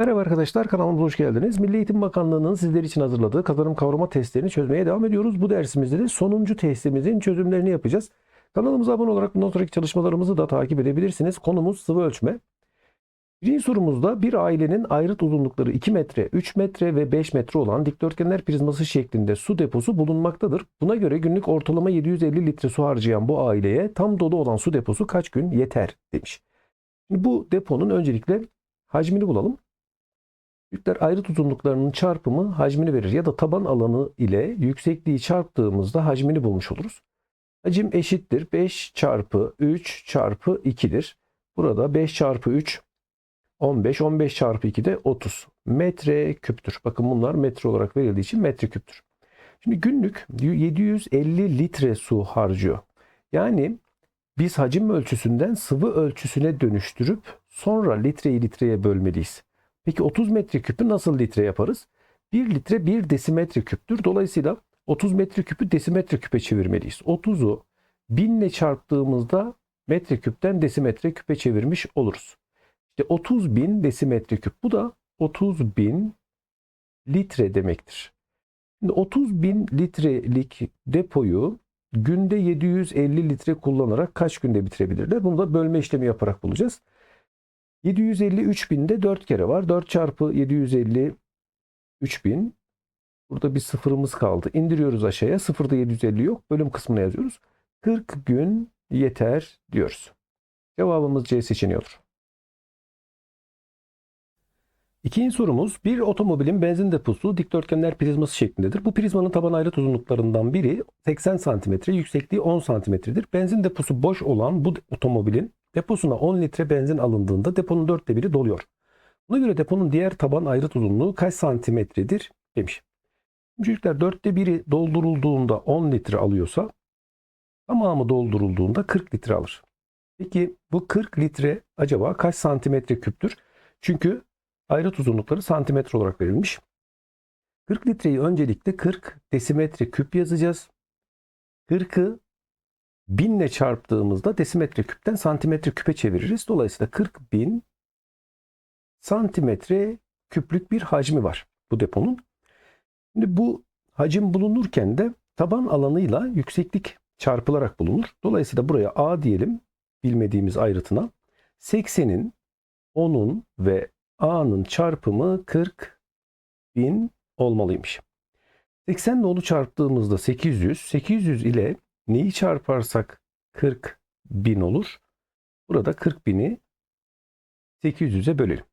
Merhaba arkadaşlar kanalımıza hoş geldiniz. Milli Eğitim Bakanlığı'nın sizler için hazırladığı kazanım kavrama testlerini çözmeye devam ediyoruz. Bu dersimizde de sonuncu testimizin çözümlerini yapacağız. Kanalımıza abone olarak bundan çalışmalarımızı da takip edebilirsiniz. Konumuz sıvı ölçme. Birinci sorumuzda bir ailenin ayrıt uzunlukları 2 metre, 3 metre ve 5 metre olan dikdörtgenler prizması şeklinde su deposu bulunmaktadır. Buna göre günlük ortalama 750 litre su harcayan bu aileye tam dolu olan su deposu kaç gün yeter demiş. Şimdi bu deponun öncelikle hacmini bulalım. Yükler ayrıt uzunluklarının çarpımı hacmini verir ya da taban alanı ile yüksekliği çarptığımızda hacmini bulmuş oluruz. Hacim eşittir 5 çarpı 3 çarpı 2'dir. Burada 5 çarpı 3 15, 15 çarpı 2 de 30 metre küptür. Bakın bunlar metre olarak verildiği için metre küptür. Şimdi günlük 750 litre su harcıyor. Yani biz hacim ölçüsünden sıvı ölçüsüne dönüştürüp sonra litreyi litreye bölmeliyiz. Peki 30 metreküpü nasıl litre yaparız? 1 litre 1 desimetre küptür. Dolayısıyla 30 metreküpü desimetre küpe çevirmeliyiz. 30'u 1000 ile çarptığımızda metreküpten desimetre küpe çevirmiş oluruz. İşte 30 bin desimetre küp. Bu da 30 bin litre demektir. Şimdi 30 bin litrelik depoyu günde 750 litre kullanarak kaç günde bitirebilirler? Bunu da bölme işlemi yaparak bulacağız. 750 3000'de 4 kere var. 4 çarpı 750 3000. Burada bir sıfırımız kaldı. İndiriyoruz aşağıya. Sıfırda 750 yok. Bölüm kısmına yazıyoruz. 40 gün yeter diyoruz. Cevabımız C seçeneği olur. İkinci sorumuz bir otomobilin benzin deposu dikdörtgenler prizması şeklindedir. Bu prizmanın taban ayrıt uzunluklarından biri 80 cm, yüksekliği 10 cm'dir. Benzin deposu boş olan bu otomobilin deposuna 10 litre benzin alındığında deponun dörtte biri doluyor. Buna göre deponun diğer taban ayrıt uzunluğu kaç santimetredir demiş. Çocuklar dörtte biri doldurulduğunda 10 litre alıyorsa tamamı doldurulduğunda 40 litre alır. Peki bu 40 litre acaba kaç santimetre küptür? Çünkü ayrıt uzunlukları santimetre olarak verilmiş. 40 litreyi öncelikle 40 desimetre küp yazacağız. 40'ı 1000 ile çarptığımızda desimetre küpten santimetre küpe çeviririz. Dolayısıyla 40 bin santimetre küplük bir hacmi var bu deponun. Şimdi bu hacim bulunurken de taban alanıyla yükseklik çarpılarak bulunur. Dolayısıyla buraya A diyelim bilmediğimiz ayrıtına. 80'in 10'un ve A'nın çarpımı 40 bin olmalıymış. 80 ile 10'u çarptığımızda 800. 800 ile neyi çarparsak 40 bin olur. Burada 40 bini 800'e bölelim.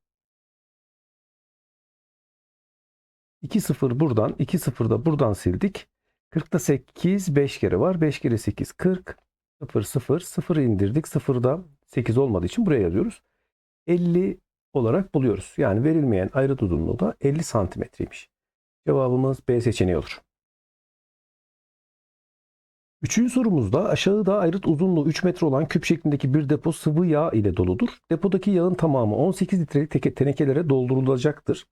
2 sıfır buradan, 2 sıfır da buradan sildik. 40'ta 8 5 kere var. 5 kere 8 40. 0 0 0 indirdik. 0'da 8 olmadığı için buraya yazıyoruz. 50 olarak buluyoruz. Yani verilmeyen ayrıt uzunluğu da 50 santimetreymiş. Cevabımız B seçeneği olur. Üçüncü sorumuzda aşağıda ayrıt uzunluğu 3 metre olan küp şeklindeki bir depo sıvı yağ ile doludur. Depodaki yağın tamamı 18 litrelik tenekelere doldurulacaktır.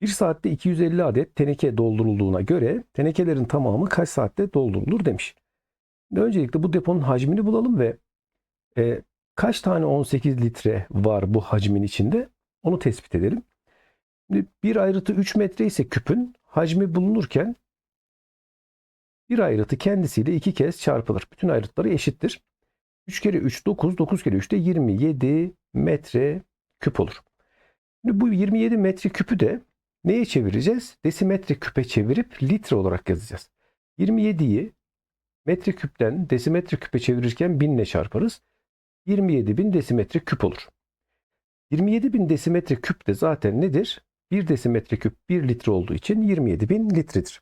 1 saatte 250 adet teneke doldurulduğuna göre tenekelerin tamamı kaç saatte doldurulur demiş. Öncelikle bu deponun hacmini bulalım ve e, kaç tane 18 litre var bu hacmin içinde onu tespit edelim. Bir ayrıtı 3 metre ise küpün hacmi bulunurken bir ayrıtı kendisiyle iki kez çarpılır. Bütün ayrıtları eşittir. 3 kere 3 9, 9 kere 3 de 27 metre küp olur. Şimdi bu 27 metre küpü de neye çevireceğiz? Desimetre küpe çevirip litre olarak yazacağız. 27'yi metre küpten desimetre küpe çevirirken 1000 ile çarparız. 27 bin desimetre küp olur. 27 bin desimetre küp de zaten nedir? 1 desimetre küp 1 litre olduğu için 27 bin litredir.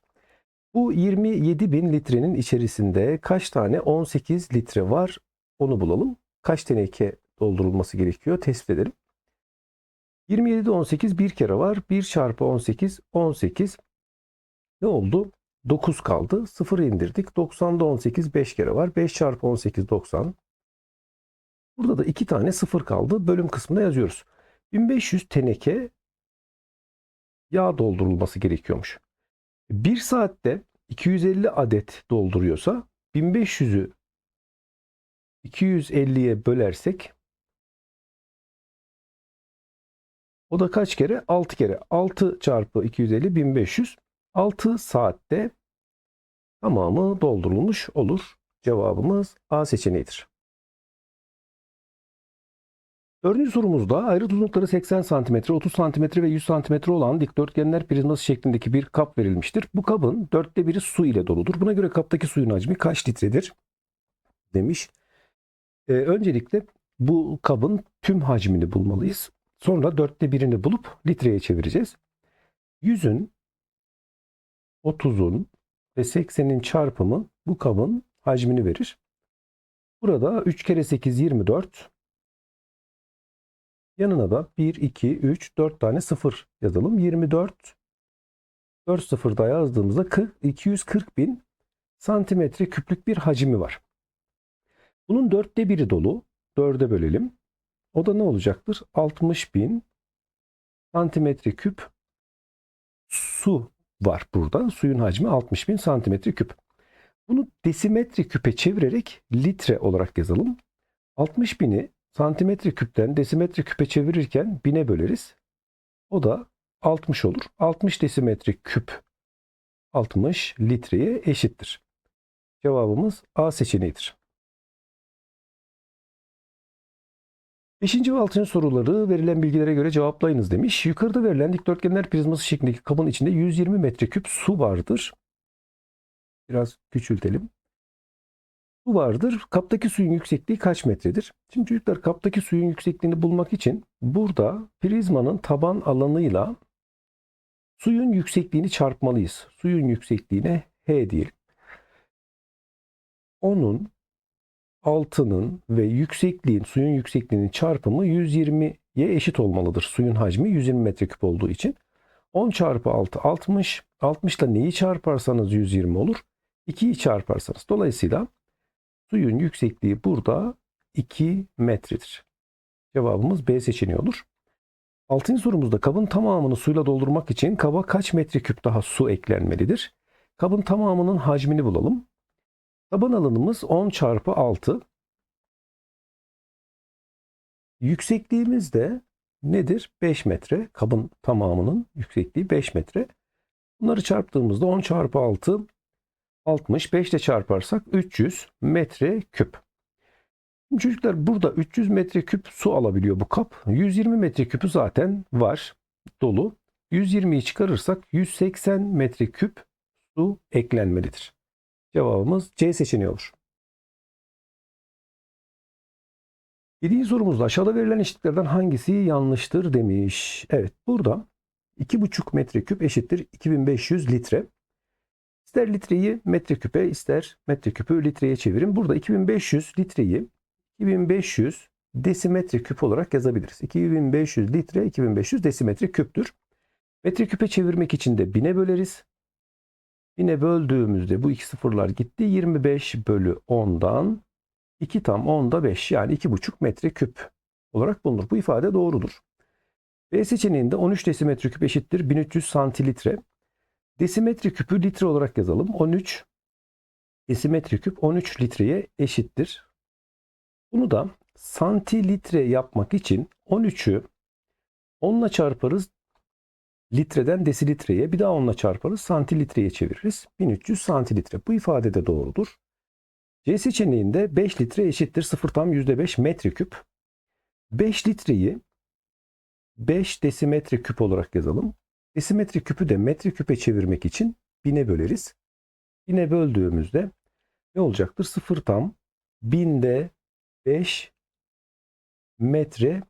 Bu 27 bin litrenin içerisinde kaç tane 18 litre var onu bulalım. Kaç teneke doldurulması gerekiyor tespit edelim. 27'de 18 bir kere var. 1 çarpı 18 18 ne oldu? 9 kaldı. 0 indirdik. 90'da 18 5 kere var. 5 çarpı 18 90. Burada da 2 tane 0 kaldı. Bölüm kısmına yazıyoruz. 1500 teneke yağ doldurulması gerekiyormuş. 1 saatte 250 adet dolduruyorsa 1500'ü 250'ye bölersek O da kaç kere? 6 kere. 6 çarpı 250 1500. 6 saatte tamamı doldurulmuş olur. Cevabımız A seçeneğidir. Dördüncü sorumuzda ayrı uzunlukları 80 cm, 30 cm ve 100 cm olan dikdörtgenler prizması şeklindeki bir kap verilmiştir. Bu kabın dörtte biri su ile doludur. Buna göre kaptaki suyun hacmi kaç litredir? Demiş. Ee, öncelikle bu kabın tüm hacmini bulmalıyız. Sonra dörtte birini bulup litreye çevireceğiz. 100'ün, 30'un ve 80'in çarpımı bu kabın hacmini verir. Burada 3 kere 8 24. Yanına da 1, 2, 3, 4 tane sıfır yazalım. 24. 4 sıfır da yazdığımızda 40, 240 bin santimetre küplük bir hacmi var. Bunun dörtte biri dolu. Dörde bölelim. O da ne olacaktır? 60 bin santimetre küp su var burada. Suyun hacmi 60 bin santimetre küp. Bunu desimetre küpe çevirerek litre olarak yazalım. 60 bini santimetre küpten desimetre küpe çevirirken bine böleriz. O da 60 olur. 60 desimetre küp 60 litreye eşittir. Cevabımız A seçeneğidir. Beşinci ve altıncı soruları verilen bilgilere göre cevaplayınız demiş. Yukarıda verilen dikdörtgenler prizması şeklindeki kabın içinde 120 metreküp su vardır. Biraz küçültelim. Su vardır. Kaptaki suyun yüksekliği kaç metredir? Şimdi çocuklar kaptaki suyun yüksekliğini bulmak için burada prizmanın taban alanıyla suyun yüksekliğini çarpmalıyız. Suyun yüksekliğine H diyelim. Onun altının ve yüksekliğin, suyun yüksekliğinin çarpımı 120'ye eşit olmalıdır. Suyun hacmi 120 metreküp olduğu için. 10 çarpı 6 60. 60 ile neyi çarparsanız 120 olur. 2'yi çarparsanız. Dolayısıyla suyun yüksekliği burada 2 metredir. Cevabımız B seçeneği olur. Altıncı sorumuzda kabın tamamını suyla doldurmak için kaba kaç metreküp daha su eklenmelidir? Kabın tamamının hacmini bulalım. Taban alanımız 10 çarpı 6. Yüksekliğimiz de nedir? 5 metre. Kabın tamamının yüksekliği 5 metre. Bunları çarptığımızda 10 çarpı 6 60. 5 ile çarparsak 300 metre küp. Çocuklar burada 300 metre küp su alabiliyor bu kap. 120 metre küpü zaten var dolu. 120'yi çıkarırsak 180 metre küp su eklenmelidir. Cevabımız C seçeneği olur. Yedinci sorumuzda aşağıda verilen eşitliklerden hangisi yanlıştır demiş. Evet burada 2,5 metreküp eşittir 2500 litre. İster litreyi metreküpe ister metreküpü litreye çevirin. Burada 2500 litreyi 2500 desimetre küp olarak yazabiliriz. 2500 litre 2500 desimetre küptür. Metreküpe çevirmek için de bine böleriz. Yine böldüğümüzde bu iki sıfırlar gitti. 25 bölü 10'dan 2 tam 10'da 5 yani 2,5 metre küp olarak bulunur. Bu ifade doğrudur. B seçeneğinde 13 desimetre küp eşittir 1300 santilitre. Desimetre küpü litre olarak yazalım. 13 desimetre küp 13 litreye eşittir. Bunu da santilitre yapmak için 13'ü 10 ile çarparız litreden desilitreye bir daha onunla çarparız santilitreye çeviririz. 1300 santilitre. Bu ifade de doğrudur. C seçeneğinde 5 litre eşittir 0 tam %5 metreküp. 5 litreyi 5 desimetre küp olarak yazalım. Desimetre küpü de metreküpe çevirmek için bine böleriz. Bine böldüğümüzde ne olacaktır? 0 tam binde 5 metre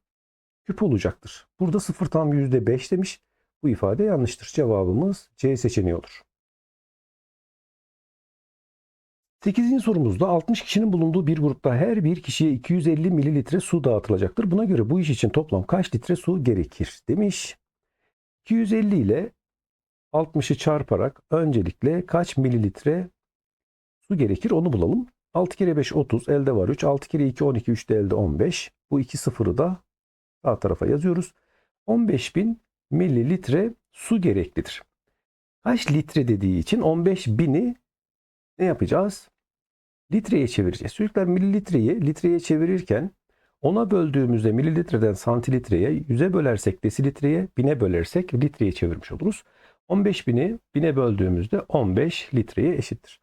küp olacaktır. Burada 0 tam %5 demiş. Bu ifade yanlıştır. Cevabımız C seçeneği olur. 8. sorumuzda 60 kişinin bulunduğu bir grupta her bir kişiye 250 mililitre su dağıtılacaktır. Buna göre bu iş için toplam kaç litre su gerekir demiş. 250 ile 60'ı çarparak öncelikle kaç mililitre su gerekir onu bulalım. 6 kere 5 30 elde var 3. 6 kere 2 12 3 de elde 15. Bu iki sıfırı da sağ tarafa yazıyoruz. 15.000 mililitre su gereklidir. Kaç litre dediği için 15 bini ne yapacağız? Litreye çevireceğiz. Çocuklar mililitreyi litreye çevirirken 10'a böldüğümüzde mililitreden santilitreye, 100'e bölersek desilitreye, 1000'e bölersek litreye çevirmiş oluruz. 15.000'i 1000'e böldüğümüzde 15 litreye eşittir.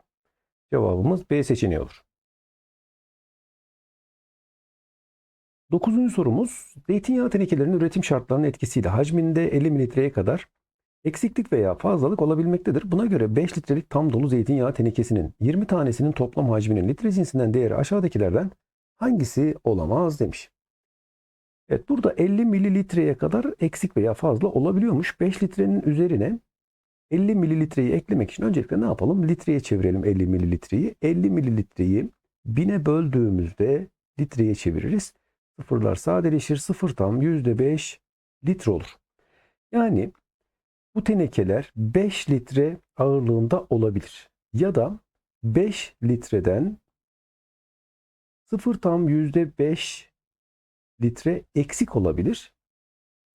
Cevabımız B seçeneği olur. Dokuzuncu sorumuz, zeytinyağı tenekelerinin üretim şartlarının etkisiyle hacminde 50 mililitreye kadar eksiklik veya fazlalık olabilmektedir. Buna göre 5 litrelik tam dolu zeytinyağı tenekesinin 20 tanesinin toplam hacminin litre cinsinden değeri aşağıdakilerden hangisi olamaz demiş. Evet burada 50 mililitreye kadar eksik veya fazla olabiliyormuş. 5 litrenin üzerine 50 mililitreyi eklemek için öncelikle ne yapalım? Litreye çevirelim 50 mililitreyi. 50 mililitreyi 1000'e böldüğümüzde litreye çeviririz. Sıfırlar sadeleşir. Sıfır tam %5 litre olur. Yani bu tenekeler 5 litre ağırlığında olabilir. Ya da 5 litreden 0 tam %5 litre eksik olabilir.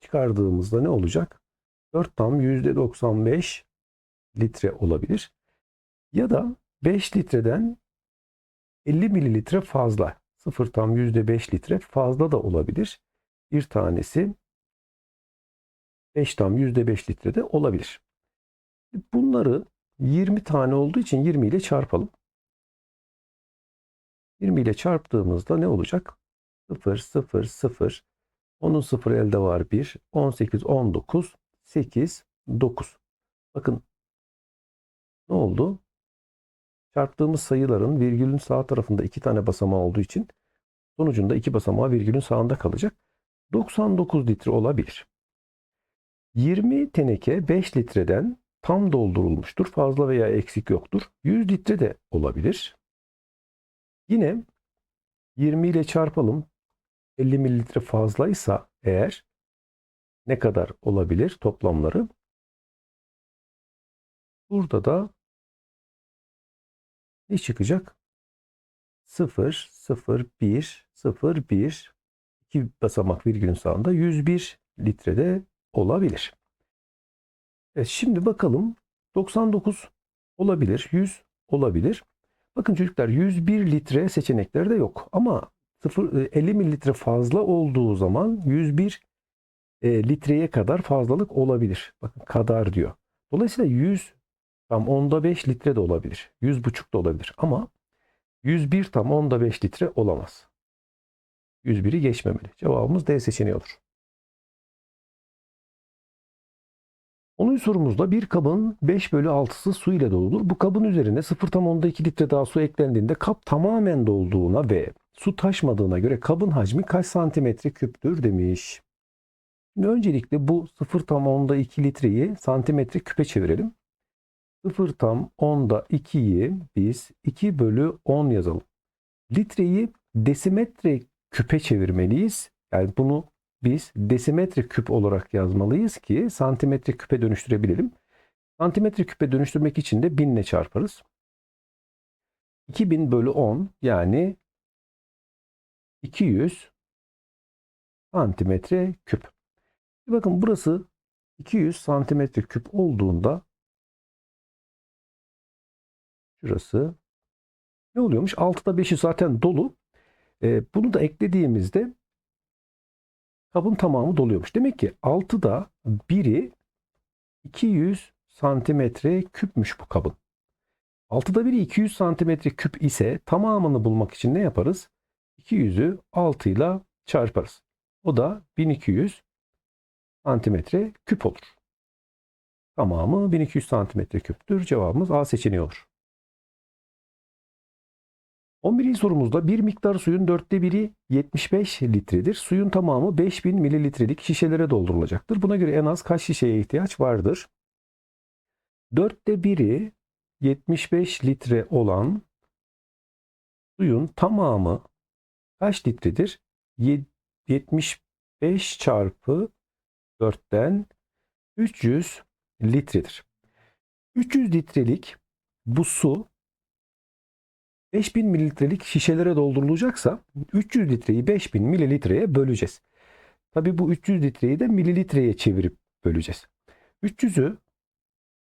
Çıkardığımızda ne olacak? 4 tam %95 litre olabilir. Ya da 5 litreden 50 mililitre fazla. 0 tam %5 litre fazla da olabilir. Bir tanesi 5 tam %5 litre de olabilir. Bunları 20 tane olduğu için 20 ile çarpalım. 20 ile çarptığımızda ne olacak? 0, 0, 0. Onun 0 elde var 1. 18, 19, 8, 9. Bakın ne oldu? Çarptığımız sayıların virgülün sağ tarafında iki tane basamağı olduğu için sonucunda iki basamağı virgülün sağında kalacak. 99 litre olabilir. 20 teneke 5 litreden tam doldurulmuştur. Fazla veya eksik yoktur. 100 litre de olabilir. Yine 20 ile çarpalım. 50 mililitre fazlaysa eğer ne kadar olabilir toplamları? Burada da ne çıkacak? 0, 0, 1, 0, 1, 2 basamak virgülün sağında 101 litrede olabilir. Evet, şimdi bakalım 99 olabilir, 100 olabilir. Bakın çocuklar 101 litre seçenekleri de yok ama 0, 50 mililitre fazla olduğu zaman 101 e, litreye kadar fazlalık olabilir. Bakın kadar diyor. Dolayısıyla 100 tam onda 5 litre de olabilir. 100 buçuk da olabilir ama 101 tam onda 5 litre olamaz. 101'i geçmemeli. Cevabımız D seçeneği olur. 10. sorumuzda bir kabın 5 bölü 6'sı su ile doludur. Bu kabın üzerine 0 tam onda 2 litre daha su eklendiğinde kap tamamen dolduğuna ve su taşmadığına göre kabın hacmi kaç santimetre küptür demiş. Şimdi öncelikle bu 0 tam onda 2 litreyi santimetre küpe çevirelim. 0 tam onda 2'yi biz 2 bölü 10 yazalım. Litreyi desimetre küpe çevirmeliyiz. Yani bunu biz desimetre küp olarak yazmalıyız ki santimetre küpe dönüştürebilelim. Santimetre küpe dönüştürmek için de 1000 ile çarparız. 2000 bölü 10 yani 200 santimetre küp. Bakın burası 200 santimetre küp olduğunda şurası ne oluyormuş? 6'da 5'i zaten dolu. E, bunu da eklediğimizde kabın tamamı doluyormuş. Demek ki 6'da biri 200 santimetre küpmüş bu kabın. 6'da biri 200 santimetre küp ise tamamını bulmak için ne yaparız? 200'ü 6 ile çarparız. O da 1200 santimetre küp olur. Tamamı 1200 santimetre küptür. Cevabımız A seçeneği olur. 11. sorumuzda bir miktar suyun dörtte biri 75 litredir. Suyun tamamı 5000 mililitrelik şişelere doldurulacaktır. Buna göre en az kaç şişeye ihtiyaç vardır? Dörtte biri 75 litre olan suyun tamamı kaç litredir? 75 çarpı 4'ten 300 litredir. 300 litrelik bu su 5000 mililitrelik şişelere doldurulacaksa 300 litreyi 5000 mililitreye böleceğiz. Tabi bu 300 litreyi de mililitreye çevirip böleceğiz. 300'ü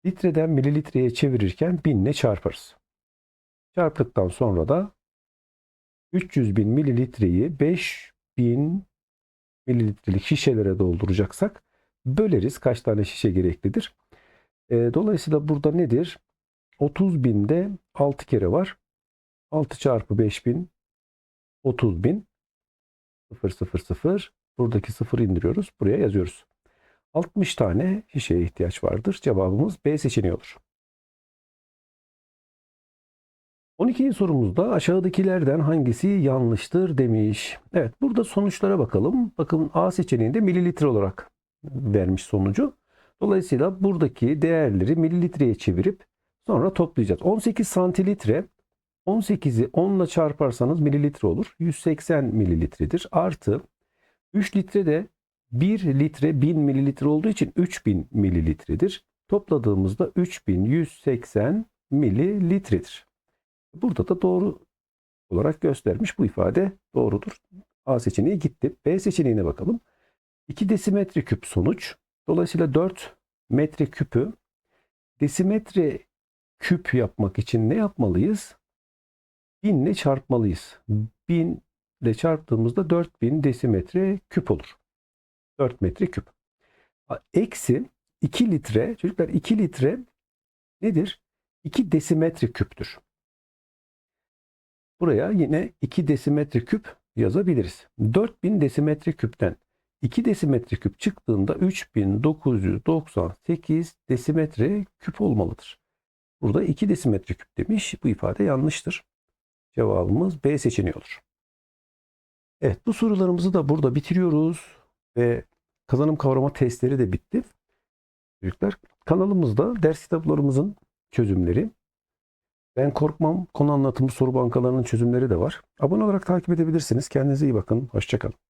litreden mililitreye çevirirken 1000 ile çarparız. Çarptıktan sonra da 300 bin mililitreyi 5 3000 mililitrelik şişelere dolduracaksak böleriz. Kaç tane şişe gereklidir? E, dolayısıyla burada nedir? 30 binde 6 kere var. 6 çarpı 5000 30 bin 0 0 0 buradaki 0 indiriyoruz. Buraya yazıyoruz. 60 tane şişeye ihtiyaç vardır. Cevabımız B seçeneği olur. 12. sorumuzda aşağıdakilerden hangisi yanlıştır demiş. Evet burada sonuçlara bakalım. Bakın A seçeneğinde mililitre olarak vermiş sonucu. Dolayısıyla buradaki değerleri mililitreye çevirip sonra toplayacağız. 18 santilitre 18'i 10 ile çarparsanız mililitre olur. 180 mililitredir. Artı 3 litre de 1 litre 1000 mililitre olduğu için 3000 mililitredir. Topladığımızda 3180 mililitredir. Burada da doğru olarak göstermiş. Bu ifade doğrudur. A seçeneği gitti. B seçeneğine bakalım. 2 desimetre küp sonuç. Dolayısıyla 4 metre küpü desimetre küp yapmak için ne yapmalıyız? 1000 ile çarpmalıyız. 1000 ile çarptığımızda 4000 desimetre küp olur. 4 metre küp. Eksi 2 litre, çocuklar 2 litre nedir? 2 desimetre küptür. Buraya yine 2 desimetre küp yazabiliriz. 4000 desimetre küpten 2 desimetre küp çıktığında 3998 desimetre küp olmalıdır. Burada 2 desimetre küp demiş. Bu ifade yanlıştır. Cevabımız B seçeneği olur. Evet bu sorularımızı da burada bitiriyoruz. Ve kazanım kavrama testleri de bitti. Çocuklar kanalımızda ders kitaplarımızın çözümleri, ben korkmam konu anlatımı soru bankalarının çözümleri de var. Abone olarak takip edebilirsiniz. Kendinize iyi bakın. Hoşçakalın.